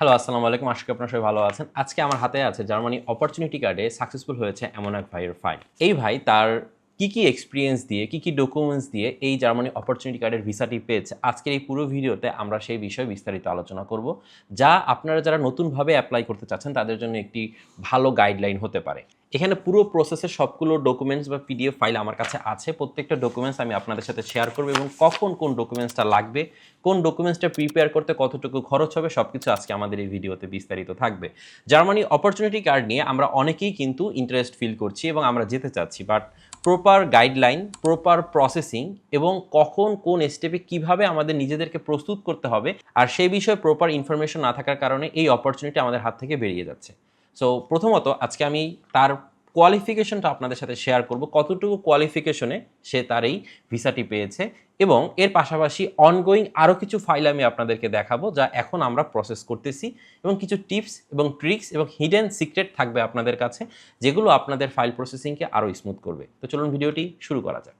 Hello আসসালামু আলাইকুম। আশা করি আপনারা সবাই ভালো আছেন। আজকে আমার হাতে আছে জার্মানি অপরচুনিটি কার্ডে সাকসেসফুল হয়েছে এমন এক ভাইয়ের ফাইল এই ভাই তার কি কি এক্সপিরিয়েন্স দিয়ে, কি কি ডকুমেন্টস দিয়ে এই জার্মানি অপরচুনিটি কার্ডের ভিসাটি পেয়েছে, আজকের এই পুরো ভিডিওতে আমরা সেই বিষয়ে বিস্তারিত আলোচনা করব, যা আপনারা যারা নতুনভাবে অ্যাপ্লাই করতে চাচ্ছেন তাদের জন্য একটি ভালো গাইডলাইন হতে পারে। এখানে পুরো প্রসেসের সবগুলো ডকুমেন্টস বা পিডিএফ ফাইল আমার কাছে আছে। প্রত্যেকটা ডকুমেন্টস আমি আপনাদের সাথে শেয়ার করব এবং কখন কোন ডকুমেন্টসটা লাগবে, কোন ডকুমেন্টসটা প্রিপেয়ার করতে কতটুকু খরচ হবে সব কিছু আজকে আমাদের এই ভিডিওতে বিস্তারিত থাকবে। জার্মানি অপরচুনিটি কার্ড নিয়ে আমরা অনেকেই কিন্তু ইন্টারেস্ট ফিল করছি এবং আমরা যেতে চাচ্ছি। But proper guideline proper processing এবং কখন কোন স্টেপে কীভাবে আমাদের নিজেদেরকে প্রস্তুত করতে হবে, আর সেই বিষয়ে প্রপার ইনফরমেশন না থাকার কারণে এই অপরচুনিটি আমাদের হাত থেকে বেরিয়ে যাচ্ছে। সো প্রথমত আজকে আমি তার কোয়ালিফিকেশনটা আপনাদের সাথে শেয়ার করব। কতটুকু কোয়ালিফিকেশনে সে তার এই ভিসাটি পেয়েছে এবং এর পাশাপাশি অনগোয়িং আরও কিছু ফাইল আমি আপনাদেরকে দেখাবো যা এখন আমরা প্রসেস করতেছি এবং কিছু টিপস এবং ট্রিক্স এবং হিডেন সিক্রেট থাকবে আপনাদের কাছে যেগুলো আপনাদের ফাইল প্রসেসিংকে আরও স্মুথ করবে। তো চলুন ভিডিওটি শুরু করা যাক।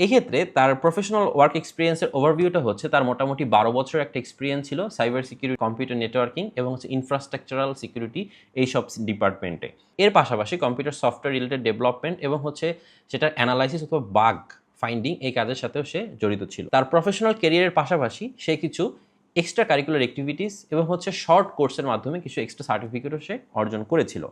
এক্ষেত্রে তার প্রফেশনাল ওয়ার্ক এক্সপিরিয়েন্সের ওভারভিউটা হচ্ছে তার মোটামুটি বারো বছর একটা এক্সপিরিয়েন্স ছিল সাইবার সিকিউরিটি কম্পিউটার নেটওয়ার্কিং এবং হচ্ছে ইনফ্রাস্ট্রাকচারাল সিকিউরিটি এইসব ডিপার্টমেন্টে এর পাশাপাশি কম্পিউটার সফটওয়্যার রিলেটেড ডেভেলপমেন্ট এবং হচ্ছে সেটার অ্যানালাইসিস অথবা বাগ ফাইন্ডিং এই কাজের সাথেও সে জড়িত ছিল। তার প্রফেশনাল কেরিয়ারের পাশাপাশি সে কিছু এক্সট্রা কারিকুলার অ্যাক্টিভিটিস এবং হচ্ছে শর্ট কোর্সের মাধ্যমে কিছু এক্সট্রা সার্টিফিকেটও সে অর্জন করেছিল।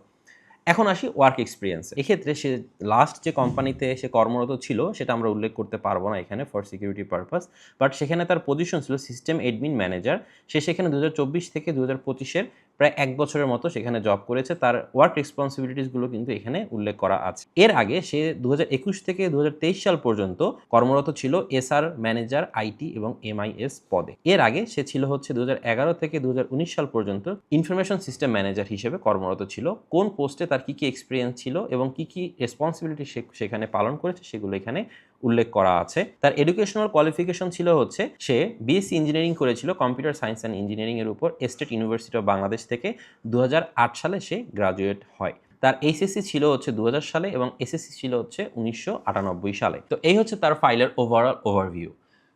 এখন আসি ওয়ার্ক এক্সপিরিয়েন্স এক্ষেত্রে সে লাস্ট যে কোম্পানিতে সে কর্মরত ছিল, সেটা আমরা উল্লেখ করতে পারব না এখানে ফর সিকিউরিটি পারপাস বাট সেখানে তার পজিশন ছিল সিস্টেম এডমিন ম্যানেজার সে সেখানে দু হাজার চব্বিশ থেকে দু হাজার পঁচিশের প্রায় এক বছরের মতো সেখানে জব করেছে। তার ওয়ার্ক রেসপন্সিবিলিটিসগুলো কিন্তু এখানে উল্লেখ করা আছে। এর আগে সে দু হাজার একুশ থেকে দু হাজার তেইশ সাল পর্যন্ত কর্মরত ছিল এসআর ম্যানেজার আইটি এবং এমআইএস পদে। এর আগে সে ছিল হচ্ছে দু হাজার এগারো থেকে দু হাজার উনিশ সাল পর্যন্ত ইনফরমেশন সিস্টেম ম্যানেজার হিসেবে কর্মরত ছিল। কোন পোস্টে তার কি কি এক্সপিরিয়েন্স ছিল এবং কি কি রেসপন্সিবিলিটি সেখানে পালন করেছে সেগুলো এখানে উল্লেখ করা আছে। তার এডুকেশনাল কোয়ালিফিকেশন ছিল হচ্ছে, সে বিএসসি ইঞ্জিনিয়ারিং করেছিল কম্পিউটার সায়েন্স অ্যান্ড ইঞ্জিনিয়ারিং এর উপর স্টেট ইউনিভার্সিটি অফ বাংলাদেশ থেকে দু হাজার আট সালে সে গ্রাজুয়েট হয়। তার এইচএসসি ছিল হচ্ছে দু হাজার সালে এবং এসএসসি ছিল হচ্ছে উনিশশো আটানব্বই সালে। তো এই হচ্ছে তার ফাইলের ওভারঅল ওভারভিউ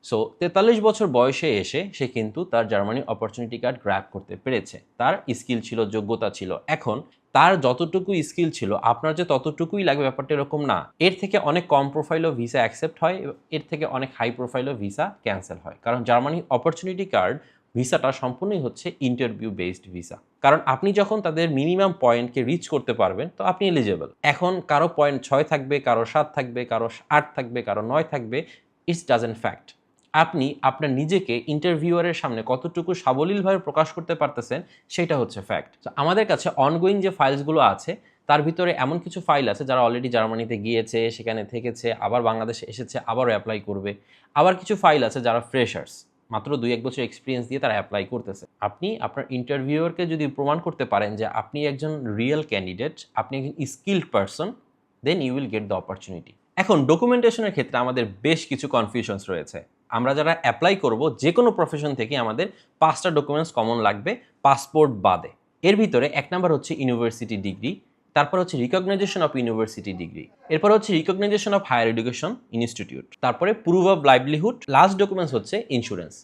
সো তেতাল্লিশ বছর বয়সে এসে সে কিন্তু তার জার্মানি অপরচুনিটি কার্ড গ্র্যাপ করতে পেরেছে। তার স্কিল ছিল, যোগ্যতা ছিল। এখন তার যতটুকু স্কিল ছিল, আপনার যে ততটুকুই লাগবে ব্যাপারটা এরকম না। এর থেকে অনেক কম প্রোফাইলও ভিসা অ্যাকসেপ্ট হয়, এর থেকে অনেক হাই প্রোফাইলও ভিসা ক্যান্সেল হয়। কারণ জার্মানি অপরচুনিটি কার্ড ভিসাটা সম্পূর্ণই হচ্ছে ইন্টারভিউ বেসড ভিসা কারণ আপনি যখন তাদের মিনিমাম পয়েন্টকে রিচ করতে পারবেন, তো আপনি এলিজেবল এখন কারও পয়েন্ট ছয় থাকবে, কারও সাত থাকবে, কারও আট থাকবে, কারও নয় থাকবে ইটস ডাজেন্ট ফ্যাক্ট আপনি আপনার নিজেকে ইন্টারভিউয়ারের সামনে কতটুকু সাবলীলভাবে প্রকাশ করতে পারতেছেন সেটা হচ্ছে ফ্যাক্ট আমাদের কাছে অনগোয়িং যে ফাইলসগুলো আছে, তার ভিতরে এমন কিছু ফাইল আছে যারা অলরেডি জার্মানিতে গিয়েছে, সেখানে থেকেছে, আবার বাংলাদেশে এসেছে, আবারও অ্যাপ্লাই করবে। আবার কিছু ফাইল আছে যারা ফ্রেশার্স মাত্র দুই এক বছর এক্সপিরিয়েন্স দিয়ে তারা অ্যাপ্লাই করতেছে। আপনি আপনার ইন্টারভিউয়ারকে যদি প্রমাণ করতে পারেন যে আপনি একজন রিয়েল ক্যান্ডিডেট আপনি একজন skilled person then you will get the opportunity এখন ডকুমেন্টেশনের ক্ষেত্রে আমাদের বেশ কিছু কনফিউশনস রয়েছে। আমরা যারা অ্যাপ্লাই করব যে কোনো প্রফেশন থেকে আমাদের পাঁচটা ডকুমেন্টস কমন লাগবে পাসপোর্ট বাদে। এর ভিতরে এক নাম্বার হচ্ছে ইউনিভার্সিটি ডিগ্রি তারপর হচ্ছে রিকগনাইজেশন অফ ইউনিভার্সিটি ডিগ্রি এরপর হচ্ছে recognition of higher education institute তারপরে proof of livelihood last documents হচ্ছে insurance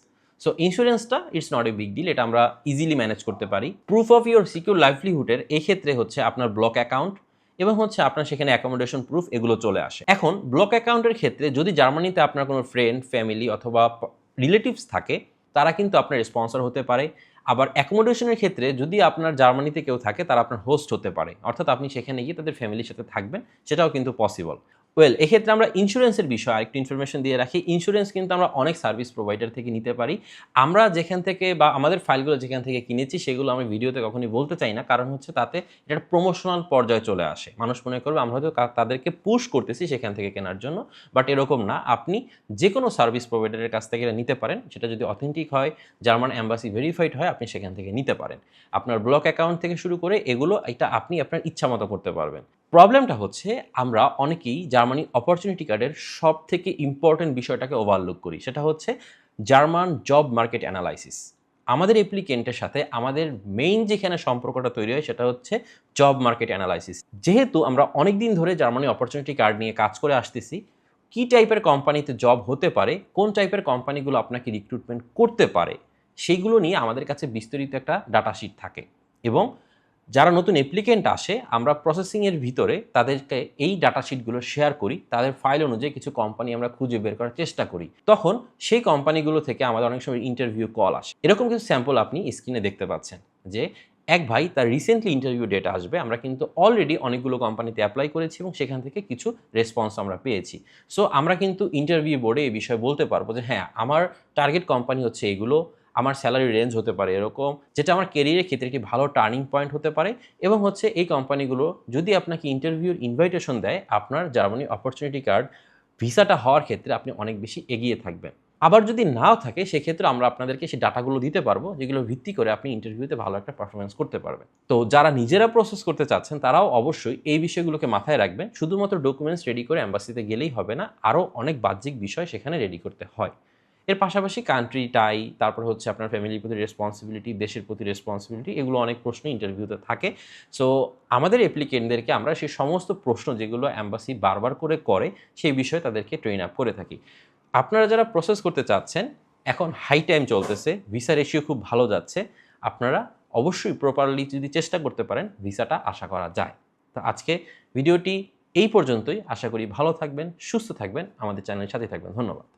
so ইন্স্যুরেন্সটা it's not a big deal এটা আমরা ইজিলি ম্যানেজ করতে পারি। প্রুফ অফ ইউর সিকিউর লাইভলিহুডের এক্ষেত্রে হচ্ছে আপনার ব্লক অ্যাকাউন্ট এবং হচ্ছে আপনার সেখানে অ্যাকোমোডেশন প্রুফ এগুলো চলে আসে। এখন ব্লক অ্যাকাউন্টের ক্ষেত্রে যদি জার্মানিতে আপনার কোনো ফ্রেন্ড ফ্যামিলি অথবা রিলেটিভস থাকে, তারা কিন্তু আপনার স্পন্সর হতে পারে। আবার অ্যাকোমোডেশনের ক্ষেত্রে যদি আপনার জার্মানিতে কেউ থাকে, তারা আপনার হোস্ট হতে পারে। অর্থাৎ আপনি সেখানে গিয়ে তাদের ফ্যামিলির সাথে থাকবেন, সেটাও কিন্তু পসিবল ওয়েল এক্ষেত্রে আমরা ইন্স্যুরেন্সের বিষয়ে আরেকটু ইনফরমেশন দিয়ে রাখি। ইন্স্যুরেন্স কিন্তু আমরা অনেক সার্ভিস প্রোভাইডার থেকে নিতে পারি। আমরা যেখান থেকে বা আমাদের ফাইলগুলো যেখান থেকে কিনেছি, সেগুলো আমি ভিডিওতে কখনই বলতে চাই না। কারণ হচ্ছে তাতে এটা প্রমোশনাল পর্যায়ে চলে আসে। মানুষ মনে করবে, আমরা হয়তো তাদেরকে পুশ করতেছি সেখান থেকে কেনার জন্য। বাট এরকম না। আপনি যে কোনো সার্ভিস প্রোভাইডারের কাছ থেকে এটা নিতে পারেন। সেটা যদি অথেন্টিক হয় জার্মান অ্যাম্বাসি ভেরিফাইড হয়, আপনি সেখান থেকে নিতে পারেন। আপনার ব্লক অ্যাকাউন্ট থেকে শুরু করে এগুলো, এটা আপনি আপনার ইচ্ছা মতো করতে পারবেন। প্রবলেমটা হচ্ছে আমরা অনেকেই জার্মানি অপরচুনিটি কার্ডের সব থেকে ইম্পর্টেন্ট বিষয়টাকে ওভারলুক করি। সেটা হচ্ছে জার্মান জব মার্কেট অ্যানালাইসিস আমাদের অ্যাপ্লিকেন্টের সাথে আমাদের মেইন যেখানে সম্পর্কটা তৈরি হয় সেটা হচ্ছে জব মার্কেট অ্যানালাইসিস যেহেতু আমরা অনেক দিন ধরে জার্মানি অপরচুনিটি কার্ড নিয়ে কাজ করে আসতেছি, কি টাইপের কোম্পানিতে জব হতে পারে, কোন টাইপের কোম্পানিগুলো আপনাকে রিক্রুটমেন্ট করতে পারে, সেইগুলো নিয়ে আমাদের কাছে বিস্তারিত একটা ডাটা শিট থাকে। এবং যারা নতুন অ্যাপ্লিকেন্ট আসে, আমরা প্রসেসিংয়ের ভিতরে তাদেরকে এই ডাটা শিটগুলো শেয়ার করি, তাদের ফাইল অনুযায়ী কিছু কোম্পানি আমরা খুঁজে বের করার চেষ্টা করি। তখন সেই কোম্পানিগুলো থেকে আমাদের অনেক সময় ইন্টারভিউ কল আসে। এরকম কিছু স্যাম্পল আপনি স্ক্রিনে দেখতে পাচ্ছেন যে, এক ভাই তার রিসেন্টলি ইন্টারভিউ ডেটা আসবে, আমরা কিন্তু অলরেডি অনেকগুলো কোম্পানিতে অ্যাপ্লাই করেছি এবং সেখান থেকে কিছু রেসপন্স আমরা পেয়েছি। সো আমরা কিন্তু ইন্টারভিউ বোর্ডে এই বিষয়ে বলতে পারব যে হ্যাঁ আমার টার্গেট কোম্পানি হচ্ছে এগুলো আমার স্যালারি রেঞ্জ হতে পারে এরকম, যেটা আমার কেরিয়ারের ক্ষেত্রে একটি ভালো টার্নিং পয়েন্ট হতে পারে এবং হচ্ছে এই কোম্পানিগুলো যদি আপনাকে ইন্টারভিউর ইনভাইটেশন দেয়, আপনার জার্মানি অপরচুনিটি কার্ড ভিসাটা হওয়ার ক্ষেত্রে আপনি অনেক বেশি এগিয়ে থাকবেন। আবার যদি নাও থাকে, সেক্ষেত্রে আমরা আপনাদেরকে সেই ডাটাগুলো দিতে পারব, যেগুলো ভিত্তি করে আপনি ইন্টারভিউতে ভালো একটা পারফরমেন্স করতে পারবেন। তো যারা নিজেরা প্রসেস করতে চাচ্ছেন, তারাও অবশ্যই এই বিষয়গুলোকে মাথায় রাখবেন। শুধুমাত্র ডকুমেন্টস রেডি করে অ্যাম্বাসিতে গেলেই হবে না আরও অনেক বাহ্যিক বিষয় সেখানে রেডি করতে হয়। এর পাশাপাশি কান্ট্রি টাই তারপর হচ্ছে আপনার ফ্যামিলির প্রতি রেসপন্সিবিলিটি দেশের প্রতি রেসপন্সিবিলিটি এগুলো অনেক প্রশ্ন ইন্টারভিউতে থাকে। সো আমাদের অ্যাপ্লিকেন্টদেরকে আমরা সেই সমস্ত প্রশ্ন যেগুলো অ্যাম্বাসি বারবার করে করে, সেই বিষয়ে তাদেরকে ট্রেন আপ করে থাকি। আপনারা যারা প্রসেস করতে চাচ্ছেন, এখন হাই টাইম চলতেছে ভিসা রেশিও খুব ভালো যাচ্ছে, আপনারা অবশ্যই প্রপারলি যদি চেষ্টা করতে পারেন ভিসাটা আশা করা যায়। তো আজকে ভিডিওটি এই পর্যন্তই। আশা করি ভালো থাকবেন, সুস্থ থাকবেন, আমাদের চ্যানেলের সাথে থাকবেন। ধন্যবাদ।